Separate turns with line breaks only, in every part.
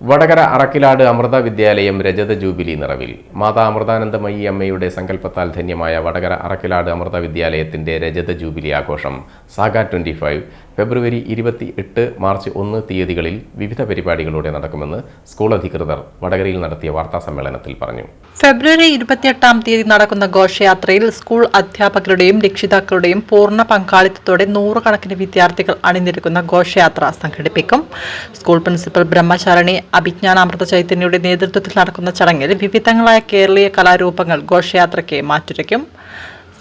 വടകര അറക്കിലാട് അമൃത വിദ്യാലയം രജത ജൂബിലി നിറവിൽ. മാതാ അമൃതാനന്ദമയി അമ്മയുടെ സങ്കല്പത്താൽ ധന്യമായ വടകര അറക്കിലാട് അമൃത വിദ്യാലയത്തിന്റെ രജത ജൂബിലി ആഘോഷം സാഗ ട്വന്റി ഫൈവ് ഫെബ്രുവരി ഇരുപത്തി എട്ട് മാർച്ച് ഒന്ന് തീയതികളിൽ വിവിധ പരിപാടികളോടെ നടക്കുമെന്ന് സ്കൂൾ അധികൃതർ വടകരയിൽ നടത്തിയ വാർത്താ സമ്മേളനത്തിൽ പറഞ്ഞു.
ഫെബ്രുവരി ഇരുപത്തിയെട്ടാം തീയതി നടക്കുന്ന ഘോഷയാത്രയിൽ സ്കൂൾ അധ്യാപകരുടെയും രക്ഷിതാക്കളുടെയും പൂർണ പങ്കാളിത്തത്തോടെ നൂറുകണക്കിന് വിദ്യാർത്ഥികൾ അണിനിരക്കുന്ന ഘോഷയാത്ര സംഘടിപ്പിക്കും. സ്കൂൾ പ്രിൻസിപ്പൽ ബ്രഹ്മചാരണി അഭിജ്ഞാനാമൃത ചൈതന്യയുടെ നേതൃത്വത്തിൽ നടക്കുന്ന ചടങ്ങിൽ വിവിധങ്ങളായ കേരളീയ കലാരൂപങ്ങൾ ഘോഷയാത്രയ്ക്ക് മാറ്റുരയ്ക്കും.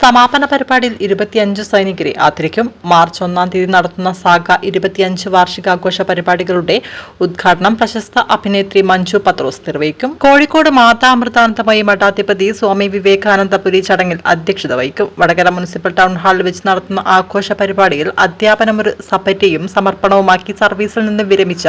സമാപന പരിപാടിയിൽ ഇരുപത്തിയഞ്ച് സൈനികരെ ആദരിക്കും. മാർച്ച് ഒന്നാം തീയതി നടത്തുന്ന സാഗ ഇരുപത്തിയഞ്ച് വാർഷികാഘോഷ പരിപാടികളുടെ ഉദ്ഘാടനം പ്രശസ്ത അഭിനേത്രി മഞ്ജു പത്രോസ് നിർവഹിക്കും. കോഴിക്കോട് മാതാ അമൃതാനന്ദമയി മഠാധിപതി സ്വാമി വിവേകാനന്ദപുരി ചടങ്ങിൽ അധ്യക്ഷത വഹിക്കും. വടകര മുനിസിപ്പൽ ടൗൺ ഹാളിൽ വെച്ച് നടത്തുന്ന ആഘോഷ പരിപാടിയിൽ അധ്യാപനമൊരു സപ്പറ്റയും സമർപ്പണവുമാക്കി സർവീസിൽ നിന്ന് വിരമിച്ച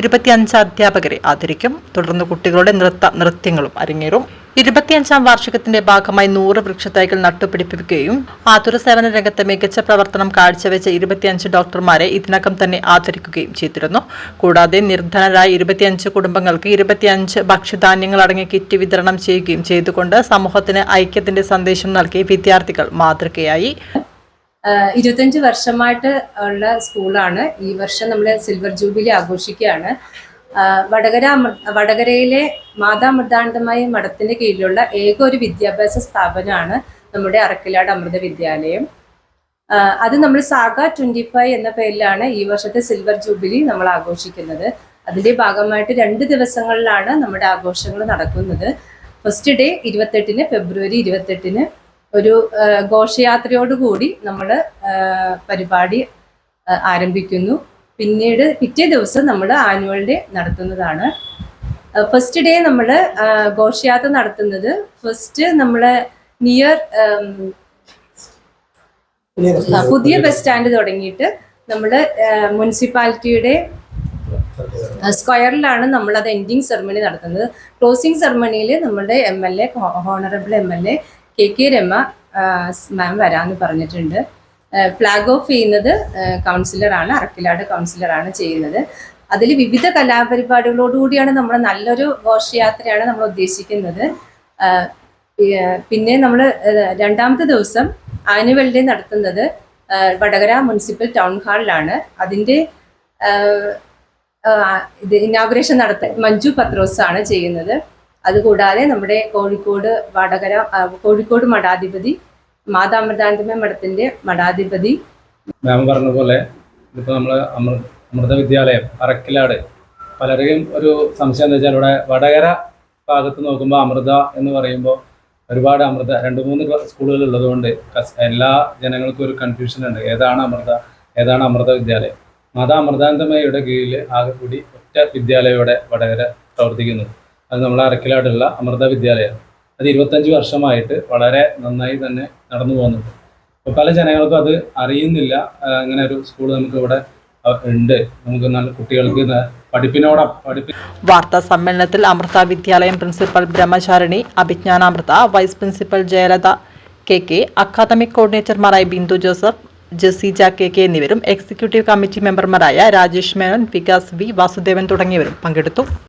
ഇരുപത്തിയഞ്ച് അധ്യാപകരെ ആദരിക്കും. തുടർന്ന് കുട്ടികളുടെ നൃത്ത നൃത്യങ്ങളും അരങ്ങേറും. ഇരുപത്തിയഞ്ചാം വാർഷികത്തിന്റെ ഭാഗമായി നൂറ് വൃക്ഷത്തൈകൾ നട്ടുപിടിപ്പിക്കുകയും ആതുര സേവന രംഗത്ത് മികച്ച പ്രവർത്തനം കാഴ്ചവെച്ച ഇരുപത്തിയഞ്ച് ഡോക്ടർമാരെ ഇതിനകം തന്നെ ആദരിക്കുകയും ചെയ്തിരുന്നു. കൂടാതെ നിർധനരായ ഇരുപത്തിയഞ്ച് കുടുംബങ്ങൾക്ക് ഇരുപത്തിയഞ്ച് ഭക്ഷ്യധാന്യങ്ങൾ അടങ്ങിയ കിറ്റ് വിതരണം ചെയ്യുകയും ചെയ്തുകൊണ്ട് സമൂഹത്തിന് ഐക്യത്തിന്റെ സന്ദേശം നൽകി വിദ്യാർത്ഥികൾ മാതൃകയായി.
ഇരുപത്തഞ്ച് വർഷമായിട്ട് ഉള്ള സ്കൂളാണ്. ഈ വർഷം നമ്മൾ സിൽവർ ജൂബിലി ആഘോഷിക്കുകയാണ്. വടകര വടകരയിലെ മാതാ അമൃതാനന്ദമയ മഠത്തിന്റെ കീഴിലുള്ള ഏക ഒരു വിദ്യാഭ്യാസ സ്ഥാപനമാണ് നമ്മുടെ അറക്കിലാട് അമൃത വിദ്യാലയം. അത് നമ്മൾ സാഗ ട്വന്റി ഫൈവ് എന്ന പേരിലാണ് ഈ വർഷത്തെ സിൽവർ ജൂബിലി നമ്മൾ ആഘോഷിക്കുന്നത്. അതിന്റെ ഭാഗമായിട്ട് രണ്ട് ദിവസങ്ങളിലാണ് നമ്മുടെ ആഘോഷങ്ങൾ നടക്കുന്നത്. ഫസ്റ്റ് ഡേ ഇരുപത്തെട്ടിന് ഫെബ്രുവരി ഇരുപത്തെട്ടിന് ഒരു ഘോഷയാത്രയോടുകൂടി നമ്മൾ പരിപാടി ആരംഭിക്കുന്നു. പിന്നീട് പിറ്റേ ദിവസം നമ്മൾ ആനുവൽ ഡേ നടത്തുന്നതാണ്. ഫസ്റ്റ് ഡേ നമ്മൾ ഘോഷയാത്ര നടത്തുന്നത് ഫസ്റ്റ് നമ്മൾ നിയർ പുതിയ ബസ് സ്റ്റാൻഡ് തുടങ്ങിയിട്ട്. നമ്മൾ മുനിസിപ്പാലിറ്റിയുടെ സ്ക്വയറിലാണ് നമ്മൾ അത് എൻഡിങ് സെറമണി നടത്തുന്നത് ക്ലോസിംഗ് സെറമണിയിൽ നമ്മുടെ M L A honourable M L A K K Rama ma'am വരാമെന്ന് പറഞ്ഞിട്ടുണ്ട്. ഫ്ലാഗ് ഓഫ് ചെയ്യുന്നത് കൗൺസിലറാണ് അറക്കിലാട് കൗൺസിലറാണ് ചെയ്യുന്നത്. അതിൽ വിവിധ കലാപരിപാടികളോടുകൂടിയാണ് നമ്മൾ നല്ലൊരു ഘോഷയാത്രയാണ് നമ്മൾ ഉദ്ദേശിക്കുന്നത്. പിന്നെ നമ്മൾ രണ്ടാമത്തെ ദിവസം ആനുവൽ ഡേ നടത്തുന്നത് വടകര മുനിസിപ്പൽ ടൗൺ ഹാളിലാണ് അതിന്റെ ഇത് ഇനാഗുറേഷൻ നടത്ത മഞ്ജു പത്രോസ് ആണ് ചെയ്യുന്നത്. അതുകൂടാതെ നമ്മുടെ കോഴിക്കോട് വടകര കോഴിക്കോട് മഠാധിപതി മാതാമൃതാനന്ദമയ മഠത്തിന്റെ മഠാധിപതി.
മാം പറഞ്ഞ പോലെ ഇപ്പൊ നമ്മൾ അമൃ അമൃത വിദ്യാലയം അറക്കിലാട് പലരെയും ഒരു സംശയം എന്താ വെച്ചാൽ ഇവിടെ വടകര ഭാഗത്ത് നോക്കുമ്പോൾ അമൃത എന്ന് പറയുമ്പോൾ ഒരുപാട് അമൃത രണ്ട് മൂന്ന് സ്കൂളുകൾ ഉള്ളതുകൊണ്ട് എല്ലാ ജനങ്ങൾക്കും ഒരു കൺഫ്യൂഷൻ ഉണ്ട്. ഏതാണ് അമൃത ഏതാണ് അമൃത വിദ്യാലയം? മാതാ അമൃതാനന്ദമയുടെ കീഴിൽ കൂടി ഒറ്റ വിദ്യാലയയുടെ വടകര പ്രവർത്തിക്കുന്നത് അത് നമ്മളെ അറക്കിലാടുള്ള അമൃത വിദ്യാലയം. അത് ഇരുപത്തഞ്ച് വർഷമായിട്ട് വളരെ നന്നായി തന്നെ നടന്നു പോകുന്നുണ്ട്. അപ്പോൾ പല ജനങ്ങൾക്കും അത് അറിയുന്നില്ല. അങ്ങനെ ഒരു സ്കൂൾ നമുക്ക് ഇവിടെ ഉണ്ട്. നമുക്ക് നല്ല കുട്ടികൾക്ക് ന- പഠിപ്പിനോട പഠിപ്പി
വാർത്താ സമ്മേളനത്തിൽ Amrita Vidyalayam principal Brahmacharini Abhijnanamrita vice principal Jayalatha K K academic കോർഡിനേറ്റർമാരായ Bindu Joseph Jaseeja K K എന്നിവരും എക്സിക്യൂട്ടീവ് കമ്മിറ്റി മെമ്പർമാരായ രാജേഷ് മേനോൻ വികാസ് വി വാസുദേവൻ തുടങ്ങിയവരും പങ്കെടുത്തു.